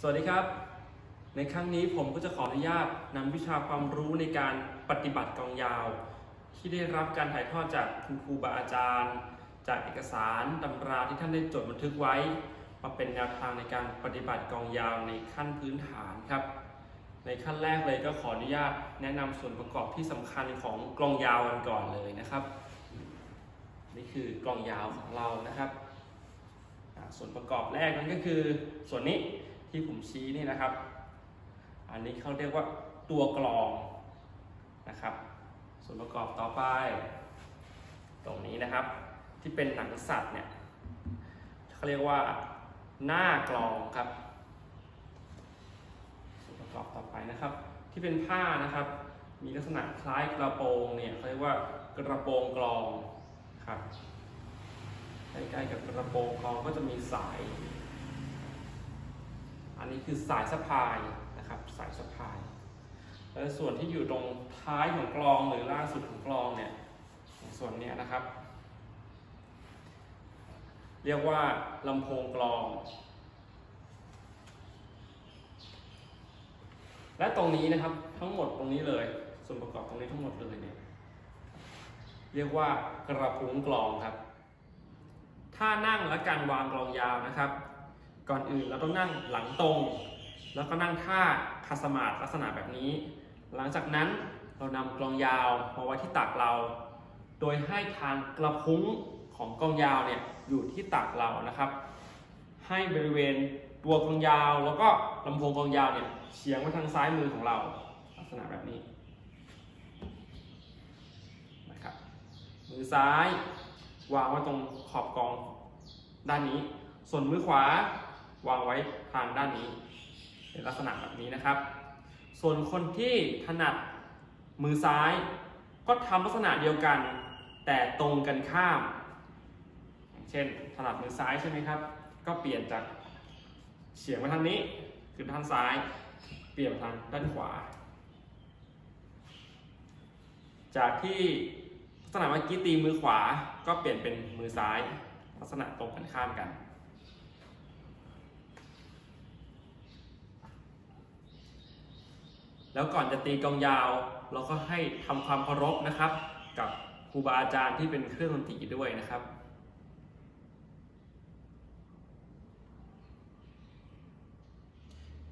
สวัสดีครับ ในครั้งนี้ผมก็จะขออนุญาตนำวิชาความรู้ในการปฏิบัติกลองยาว ที่ได้รับการถ่ายทอดจากคุณครูบาอาจารย์ จากเอกสารตำราที่ท่านได้จดบันทึกไว้ มาเป็นแนวทางในการปฏิบัติกลองยาวในขั้นพื้นฐานครับ ในขั้นแรกเลยก็ขออนุญาตแนะนำส่วนประกอบที่สำคัญของกลองยาวกันก่อนเลยนะครับ นี่คือกลองยาวของเรานะครับ ส่วนประกอบแรกนั่นก็คือส่วนนี้ ที่ผมชี้นี่นะครับ อันนี้เขาเรียกว่าตัวกลองนะครับ ส่วนประกอบต่อไป ตรงนี้นะครับ ที่เป็นหนังสัตว์เนี่ยเขาเรียกว่าหน้ากลองครับ ส่วนประกอบต่อไปนะครับ ที่เป็นผ้านะครับ มีลักษณะคล้ายกระโปรงเนี่ยเขาเรียกว่ากระโปรงกลองครับใกล้ๆกับกระโปรงกลองก็จะมีสาย อันนี้คือสายสะพายนะครับสายสะพาย แล้วส่วนที่อยู่ตรงท้ายของกลองหรือล่างสุดของกลองเนี่ยส่วนเนี้ยนะครับ เรียกว่าลำโพงกลอง และตรงนี้นะครับทั้งหมดตรงนี้เลย ส่วนประกอบตรงนี้ทั้งหมดเลยเนี่ยเรียกว่ากระพุ้งกลองครับ ถ้านั่งและการวางกลองยาวนะครับ ก่อนอื่นเราต้องนั่งหลังตรง แล้วก็นั่งท่าคาสมาธิลักษณะแบบนี้ หลังจากนั้นเรานำกลองยาวมาไว้ที่ตักเรา โดยให้ทางกระพุ้งของกลองยาวเนี่ยอยู่ที่ตักเรานะครับ ให้บริเวณตัวกลองยาว แล้วก็ลำโพงกลองยาวเนี่ยเฉียงไปทางซ้ายมือของเรา ลักษณะแบบนี้นะครับมือซ้ายวางไว้ตรงขอบกองด้านนี้ ส่วนมือขวา วางไว้ทางด้านนี้เป็นลักษณะแบบนี้นะครับ ส่วนคนที่ถนัดมือซ้าย ก็ทำลักษณะเดียวกัน แต่ตรงกันข้าม เช่นถนัดมือซ้ายใช่ไหมครับ ก็เปลี่ยนจากเฉียงมาทางนี้คือทางซ้าย เปลี่ยนมาทางด้านขวา จากที่ลักษณะเมื่อกี้ตีมือขวา ก็เปลี่ยนเป็นมือซ้าย ลักษณะตรงกันข้ามกัน แล้วก่อนจะตีกลองยาว เราก็ให้ทำความเคารพนะครับ กับครูบาอาจารย์ที่เป็นเครื่องดนตรีด้วยนะครับ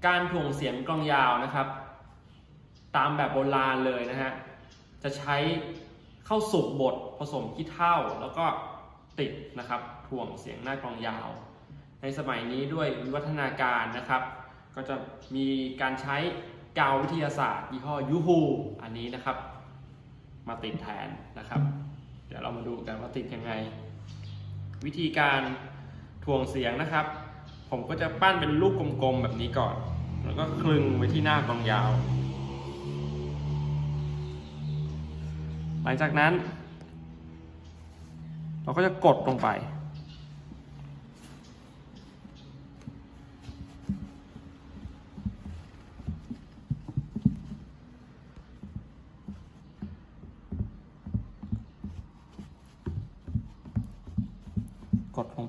การถ่วงเสียงกลองยาวนะครับ ตามแบบโบราณเลยนะฮะจะใช้เข้าสุกบดผสมขี้เถ้าแล้วก็ติดนะครับถ่วงเสียงหน้ากลองยาว ในสมัยนี้ด้วยวิวัฒนาการนะครับ ก็จะมีการใช้ กาววิทยาศาสตร์ยี่ห้อยูฮูอันนี้นะครับ มาติดแทนนะครับ เดี๋ยวเรามาดูกันว่าติดยังไง วิธีการถ่วงเสียงนะครับ ผมก็จะปั้นเป็นลูกกลมๆแบบนี้ก่อน แล้วก็คลึงไว้ที่หน้ากองยาว หลังจากนั้น เราก็จะกดลงไป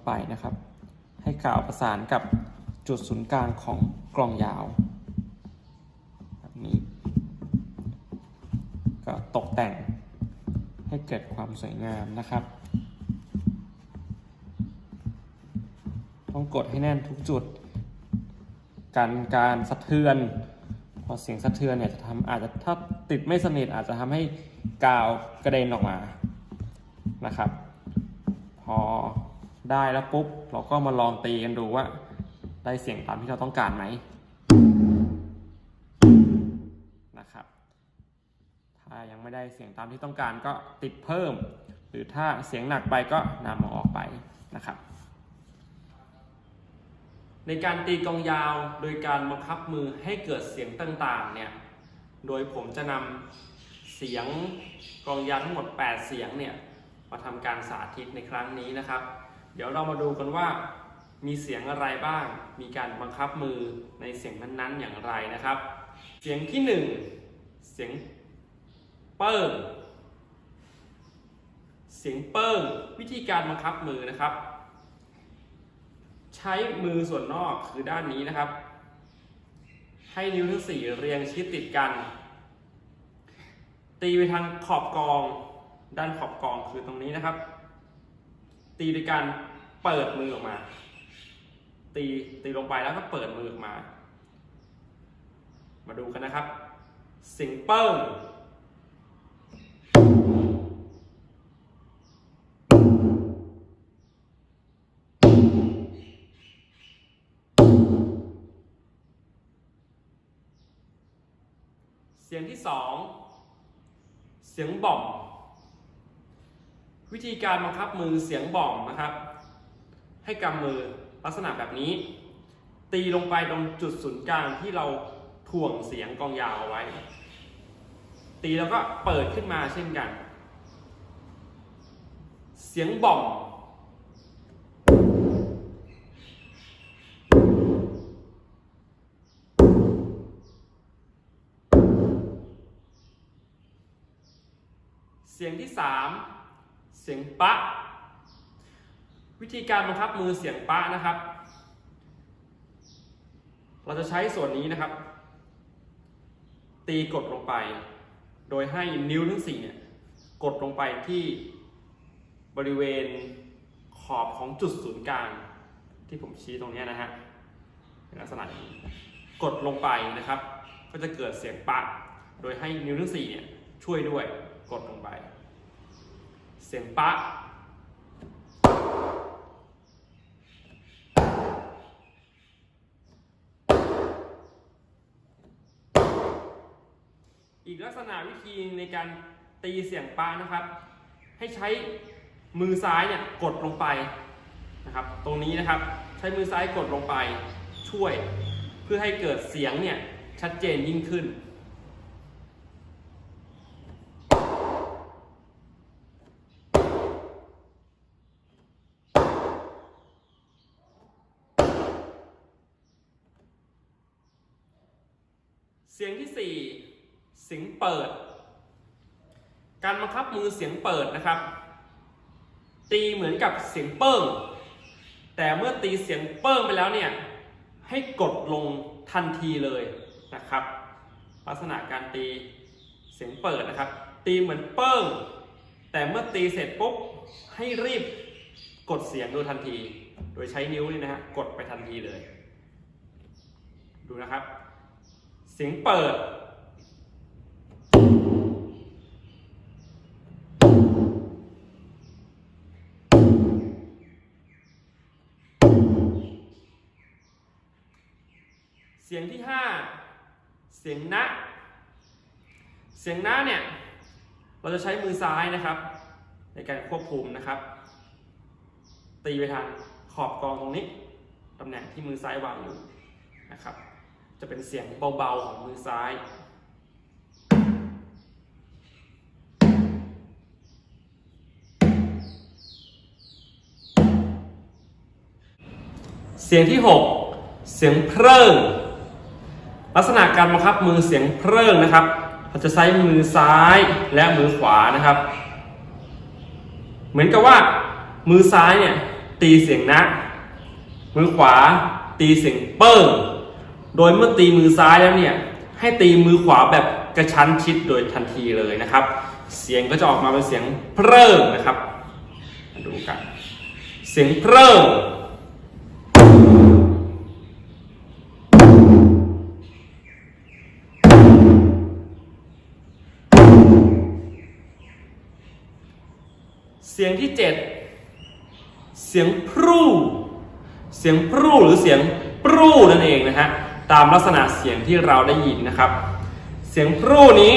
ไปนะครับ ให้กาวประสานกับจุดศูนย์กลางของกล่องยาวแบบนี้ก็ตกแต่งให้เกิดความสวยงามนะครับ ต้องกดให้แน่นทุกจุด การการสะเทือน พอเสียงสะเทือนเนี่ยจะทำอาจจะถ้าติดไม่สนิทอาจจะทำให้กาวกระเด็นออกมานะครับ พอ ได้แล้วปุ๊บ เราก็มาลองตีกันดูว่า ได้เสียงตามที่เราต้องการไหมนะครับ ถ้ายังไม่ได้เสียงตามที่ต้องการก็ติดเพิ่ม หรือถ้าเสียงหนักไปก็นำมาออกไปนะครับ ในการตีกองยาวโดยการบังคับมือให้เกิดเสียงต่างๆเนี่ยโดยผมจะนำเสียงกองยาวทั้งหมด 8 เสียงเนี่ยมาทำการสาธิตในครั้งนี้นะครับ เดี๋ยวเรามาดูกันว่ามีเสียงอะไรบ้าง มีการบังคับมือในเสียงนั้นๆอย่างไรนะครับ เสียงที่1เสียงเปิ้งเสียงเปิ้งวิธีการบังคับมือนะครับ ใช้มือส่วนนอกคือด้านนี้นะครับ ให้นิ้วทั้งสี่เรียงชิดติดกัน ตีไปทางขอบกอง ด้านขอบกองคือตรงนี้นะครับ ตีด้วยการ เปิดมือออกมา ตีตีลงไปแล้วก็เปิดมือออกมา มาดูกันนะครับสียงเปิ้งเสียงที่สอง เสียงบ่อม วิธีการบังคับมือเสียงบ่อมนะครับ ให้กำมือลักษณะแบบนี้ ตีลงไปตรงจุดศูนย์กลางที่เราถ่วงเสียงกองยาวเอาไว้ ตีแล้วก็เปิดขึ้นมาเช่นกัน เสียงบ่อมเสียงที่สามเสียงปะ วิธีการบังคับมือเสียงปะนะครับ เราจะใช้ส่วนนี้นะครับ ตีกดลงไป โดยให้นิ้วทั้งสี่เนี่ยกดลงไปที่บริเวณขอบของจุดศูนย์กลางที่ผมชี้ตรงนี้นะฮะเป็นลักษณะนี้กดลงไปนะครับ ก็จะเกิดเสียงปะ โดยให้นิ้วทั้งสี่เนี่ยช่วยด้วยกดลงไป เสียงปะ อี กลักษณะวิธีในการตีเสียงปานะครับ ให้ใช้มือซ้ายเนี่ยกดลงไปนะครับ ตรงนี้นะครับใช้มือซ้ายกดลงไปช่วย เพื่อให้เกิดเสียงเนี่ยชัดเจนยิ่งขึ้น เสียงที่สี่ เสียงเปิด การบังคับมือเสียงเปิดนะครับ ตีเหมือนกับเสียงเปิ้งแต่เมื่อตีเสียงเปิ้งไปแล้วเนี่ยให้กดลงทันทีเลยนะครับ ลักษณะการตีเสียงเปิดนะครับ ตีเหมือนเปิ้งแต่เมื่อตีเสร็จปุ๊บให้รีบกดเสียงดยทันที โดยใช้นิ้วนี่นะฮะกดไปทันทีเลย ดูนะครับ เสียงเปิด สียงที่ห้าเสียงนะ เสียงนะเนี่ย เราจะใช้มือซ้ายนะครับ ในการควบคุมนะครับ ตีไปทางขอบกองตรงนี้ตำแหน่งที่มือซ้ายวางอยู่นะครับ จะเป็นเสียงเบาๆของมือซ้ายเสียงที่ 6 เสียงเพริ่ง ลักษณะการบังคับมือเสียงเพริ่งนะครับ เราจะใช้มือซ้ายและมือขวานะครับ เหมือนกับว่า มือซ้ายเนี่ยตีเสียงนะ มือขวาตีเสียงเปิ้งโดยเมื่อตีมือซ้ายแล้วเนี่ยให้ตีมือขวาแบบกระชั้นชิดโดยทันทีเลยนะครับ เสียงก็จะออกมาเป็นเสียงเพริ่งนะครับ มาดูกัน เสียงเพริ่ง สียงที่7เสียงพรูเสียงพรูหรือเสียงปรูนั่นเองนะฮะตามลักษณะเสียงที่เราได้ยินนะครับ เสียงพรูนี้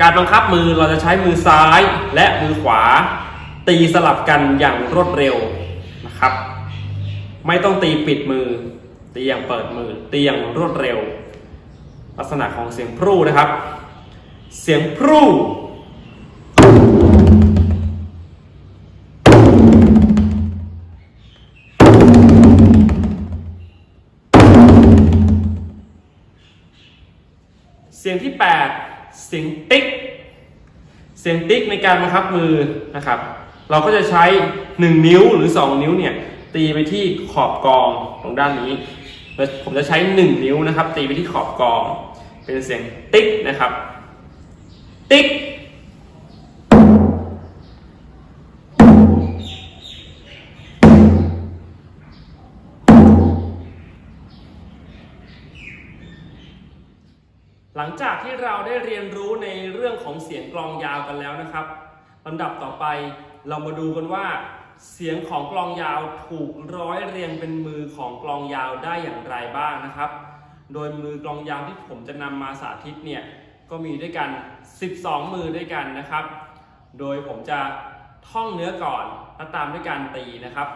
การบังคับมือเราจะใช้มือซ้ายและมือขวา ตีสลับกันอย่างรวดเร็วนะครับ ไม่ต้องตีปิดมือ ตีอย่างเปิดมือ ตีอย่างรวดเร็ว ลักษณะของเสียงพรูนะครับ เสียงพรู สียงที่ 8 เสียงติ๊ก เสียงติ๊กในการบังคับมือนะครับ เราก็จะใช้ 1 นิ้วหรือ 2 นิ้วเนี่ยตีไปที่ขอบกองตรงด้านนี้ ผมจะใช้หนึ่งนิ้วนะครับ ตีไปที่ขอบกอง เป็นเสียงติ๊กนะครับ ติ๊ก ลังจากที่เราได้เรียนรู้ในเรื่องของเสียงกลองยาวกันแล้วนะครับลำดับต่อไปเรามาดูกันว่า เสียงของกลองยาวถูกร้อยเรียงเป็นมือของกลองยาวได้อย่างไรบ้างนะครับ โดยมือกลองยาวที่ผมจะนำมาสาธิตเนี่ยก็มีด้วยกัน 12 มือด้วยกันนะครับ โดยผมจะท่องเนื้อก่อนแล้วตามด้วยการตีนะครับ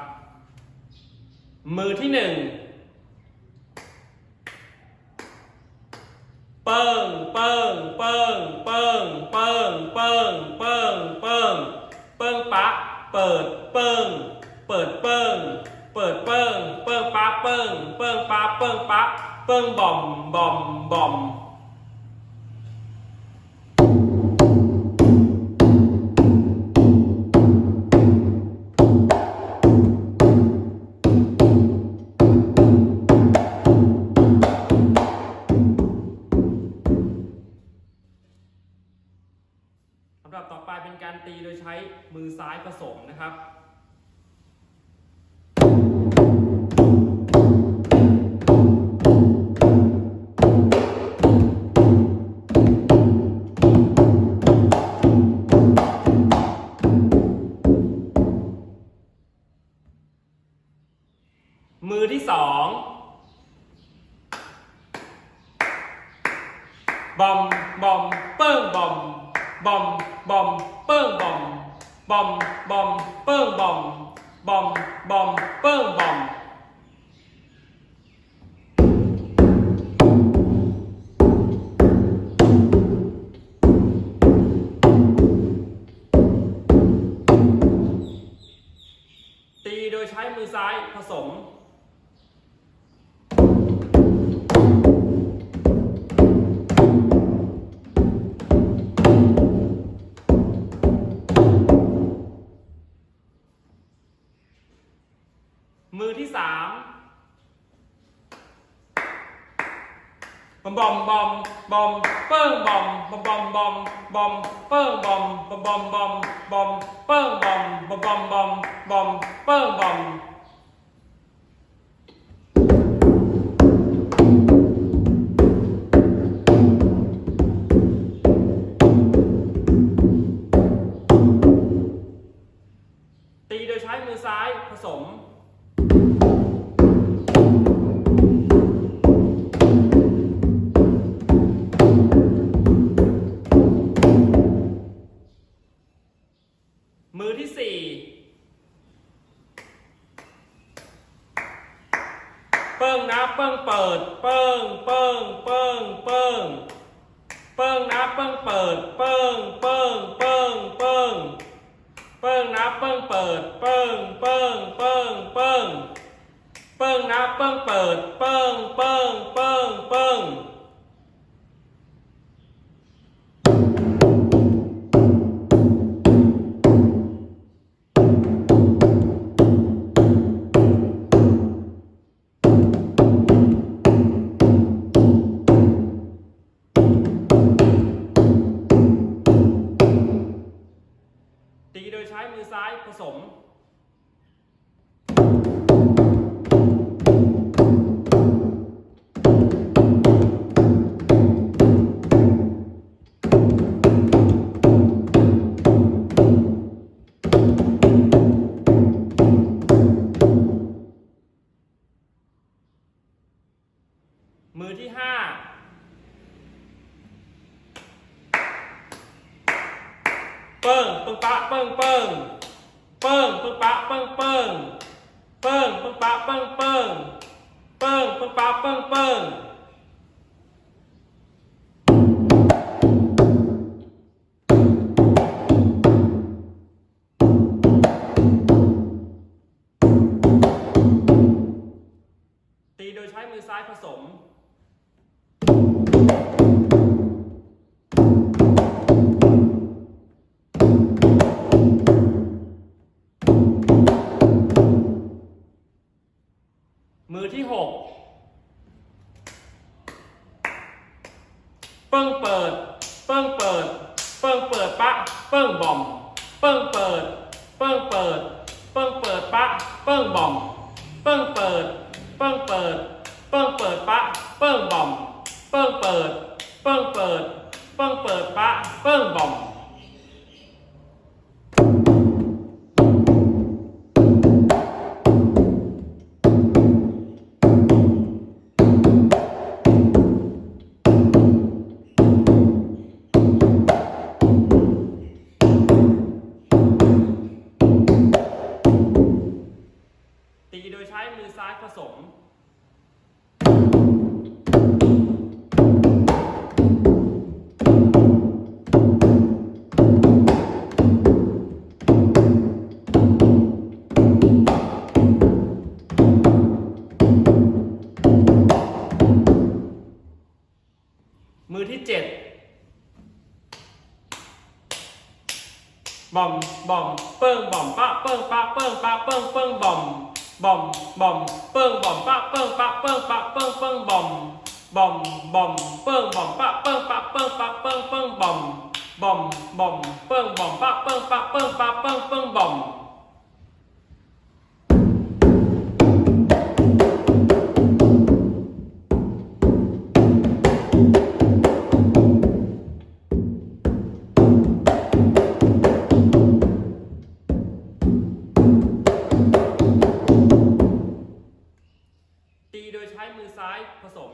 มือที่ 1 ปิ้งเปิ้งเปิ้งเปิ้งเปิ้งเปิ้งเปิ้งเปิ้งเปิ้งปะเปิดเปิ้งเปิดเปิ้งเปิดเปิ้งเปิ้งปะเปิ้งเปิ้งปะเปิ้งปะเปิ้งบอมบอมบอม มือซ้ายผสมนะครับมือที่สองบอมบอมเปิ้งบอมบอมบอมเปิ้งบอม บอมบอมเปิ้งบอมบอมบอมเปิ้งบอมตีโดยใช้มือซ้ายผสม บอมบอมบอมเปิ้งบอมบอมบอมบอมบอมเปิ้งบอมบอมบอมบอมบอมเปิ้งบอมบอมบอมบอมบอมเปิ้งบอม เปิ้งเปิ้งเปิ้งเปิ้งเปิ้งนะเปิ้งเปิด เปิ้งเปิ้งเปิ้งเปิ้งเปิ้งนะเปิ้งเปิด เปิ้งเปิ้งเปิ้งเปิ้งเปิ้งนะเปิ้งเปิด เปิ้งเปิ้งเปิ้งเปิ้ง มือซ้ายผสม เจ็ดบอมบอมเปิ้งบอมปะเปิ้งปะเปิ้งปะเปิ้งเปิ้งบอมบอมบอมเปิ้งบอมปะเปิ้งปะเปิ้งปะเปิ้งเปิ้งบอมบอมบอมเปิ้งบอมปะเปิ้งปะเปิ้งปะเปิ้งเปิ้งบอมบอมบอมเปิ้งบอมปะเปิ้งปะเปิ้งปะเปิ้งเปิ้งบอม ผสม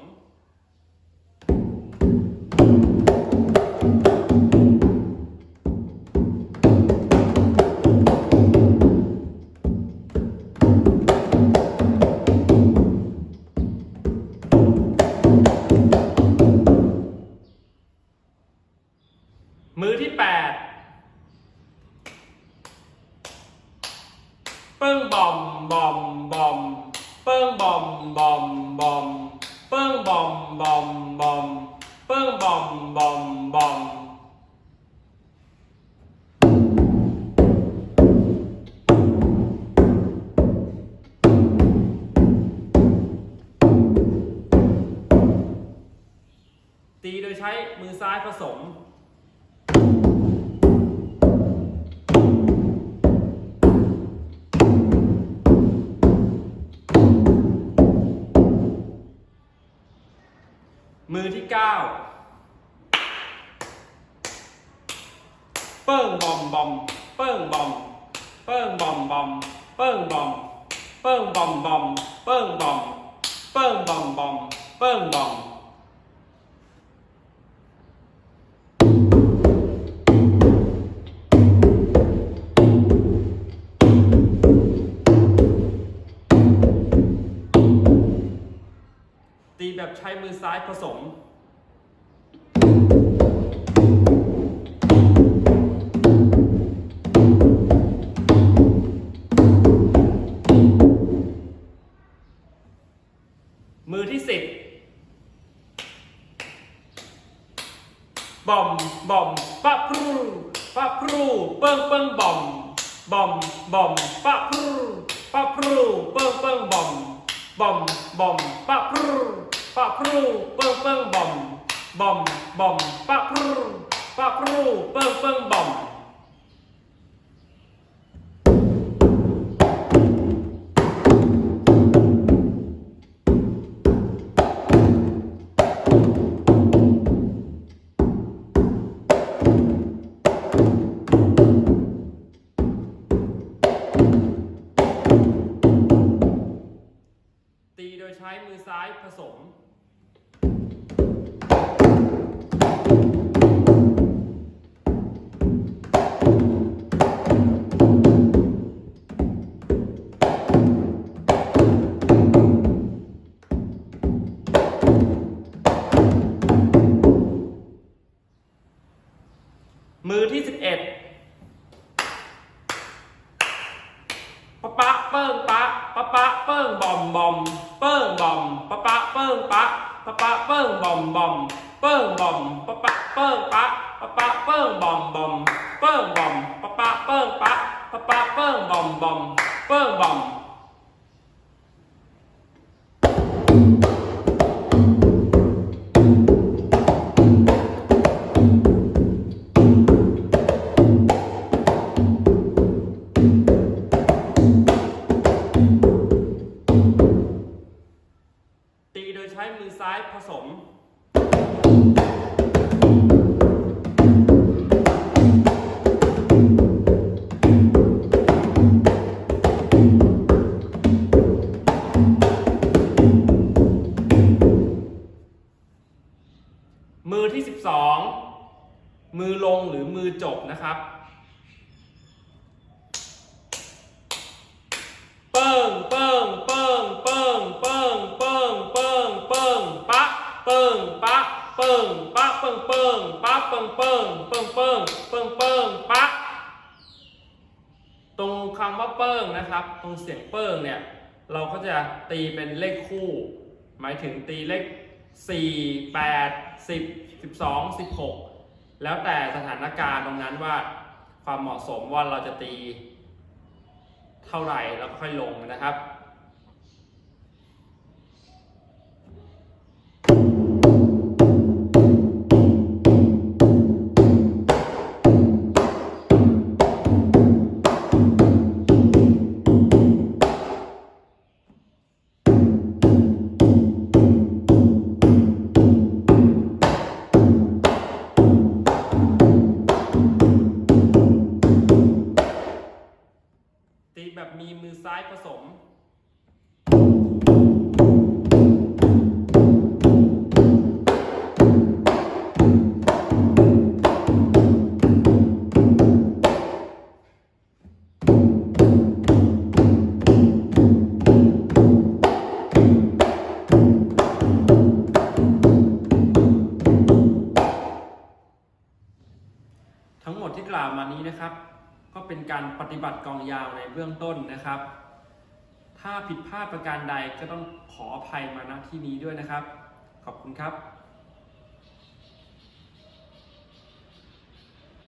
ช้มือซ้ายผสม มือที่เก้าเปิ้งบอมบอม เปิ้งบอม เปิ้งบอมบอม เปิ้งบอม เปิ้งบอมบอม เปิ้งบอม เปิ้งบอมบอม เปิ้งบอม ใช้มือซ้ายผสม มือที่สิบบอมบอมปะพรูปะพรูเปิ้งเปิ้งบอมบอมบอมปะพรูปะพรูเปิ้งเปิ้งบอมบอมบอมปะพรู ปะพรูเปิ้งเปิ้งบอมบอมบอมปะพรูปะพรูเปิ้งเปิ้งบอมตีโดยใช้มือซ้ายผสม มือที่สิบเอ็ดปะปะเปิ้งปะปะปะเปิ้งบอมบอมเปิ้งบอมปะปะเปิ้งปะปะปะเปิ้งบอมบอมเปิ้งบอมปะปะเปิ้งปะปะปะเปิ้งบอมบอมเปิ้งบอมปะปะเปิ้งปะปะปะเปิ้งบอมบอมเปิ้งบอม ช้มือซ้ายผสม มือที่ 12 มือลงหรือมือจบนะครับ นะครับ ตรงเสียงเปิ้งเนี่ย เราก็จะตีเป็นเลขคู่ หมายถึงตีเลข 4 8 10 12 16 แล้วแต่สถานการณ์ตรงนั้นว่าความเหมาะสมว่าเราจะตีเท่าไหร่แล้วค่อยลงนะครับ แบบมีมือซ้ายผสม ปฏิบัติกองยาวในเบื้องต้นนะครับ ถ้าผิดพลาดประการใดก็ต้องขออภัยมาณที่นี้ด้วยนะครับ ขอบคุณครับ